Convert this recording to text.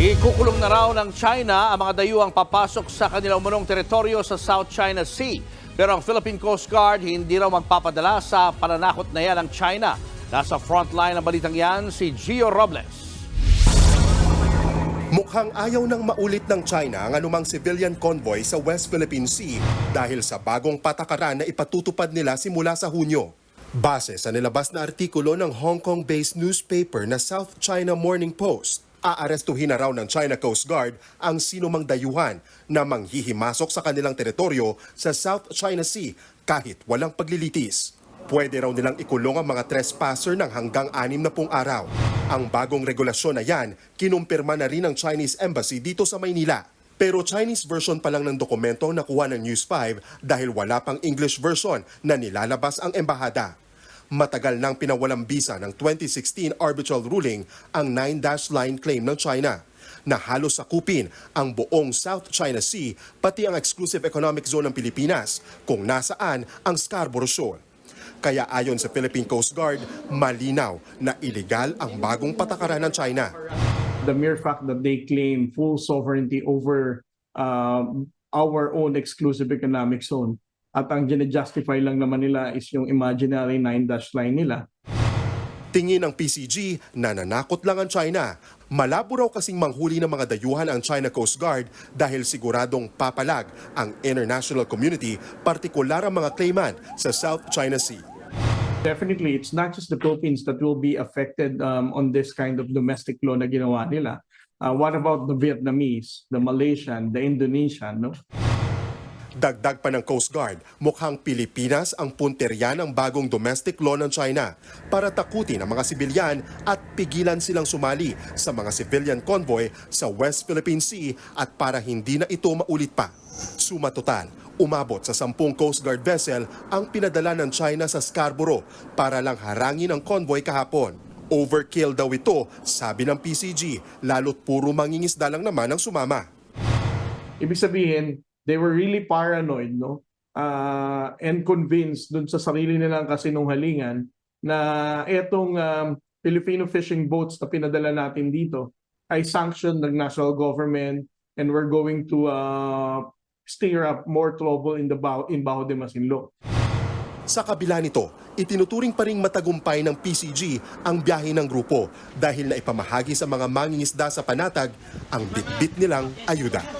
Ikukulong na raw ng China ang mga dayuhang papasok sa kanilang umunong teritoryo sa South China Sea. Pero ang Philippine Coast Guard hindi raw magpapadala sa pananakot na yan ng China. Nasa frontline ng balitang yan si Gio Robles. Mukhang ayaw nang maulit ng China ang anumang civilian convoy sa West Philippine Sea dahil sa bagong patakaran na ipatutupad nila simula sa Hunyo. Base sa nilabas na artikulo ng Hong Kong-based newspaper na South China Morning Post, aarestuhin na raw ng China Coast Guard ang sinumang dayuhan na manghihimasok sa kanilang teritoryo sa South China Sea kahit walang paglilitis. Pwede raw nilang ikulong ang mga trespasser ng hanggang anim na pung araw. Ang bagong regulasyon na yan, kinumpirma na rin ng Chinese Embassy dito sa Maynila. Pero Chinese version pa lang ng dokumento na kuha ng News 5 dahil wala pang English version na nilalabas ang embahada. Matagal nang pinawalang bisa ng 2016 arbitral ruling ang 9-dash line claim ng China na halos sakupin ang buong South China Sea pati ang exclusive economic zone ng Pilipinas kung nasaan ang Scarborough Shoal. Kaya ayon sa Philippine Coast Guard, malinaw na illegal ang bagong patakaran ng China. the mere fact that they claim full sovereignty over um, our own exclusive economic zone at ang gine-justify lang naman nila is yung imaginary nine-dash line nila. Tingin ng PCG na nanakot lang ang China. Malabo raw kasing manghuli ng mga dayuhan ang China Coast Guard dahil siguradong papalag ang international community, partikular ang mga claimant sa South China Sea. Definitely, it's not just the Philippines that will be affected um, on this kind of domestic law na ginawa nila. Uh, what about the Vietnamese, the Malaysian, the Indonesian, no? Dagdag pa ng Coast Guard, mukhang Pilipinas ang punterya ng bagong domestic law ng China para takutin ang mga sibilyan at pigilan silang sumali sa mga civilian convoy sa West Philippine Sea at para hindi na ito maulit pa. Suma total, umabot sa 10 Coast Guard vessel ang pinadala ng China sa Scarborough para lang harangin ang convoy kahapon. Overkill daw ito, sabi ng PCG, lalo't puro mangingisda lang naman ang sumama. Ibig sabihin, they were really paranoid, no? Uh, and convinced dun sa sarili nilang kasinungalingan na etong um, Filipino fishing boats na pinadala natin dito ay sanctioned ng national government and we're going to uh, stir up more trouble in the Bao, in Baho de Masinloc. Sa kabila nito, itinuturing pa ring matagumpay ng PCG ang biyahe ng grupo dahil na ipamahagi sa mga mangingisda sa panatag ang bitbit nilang ayuda.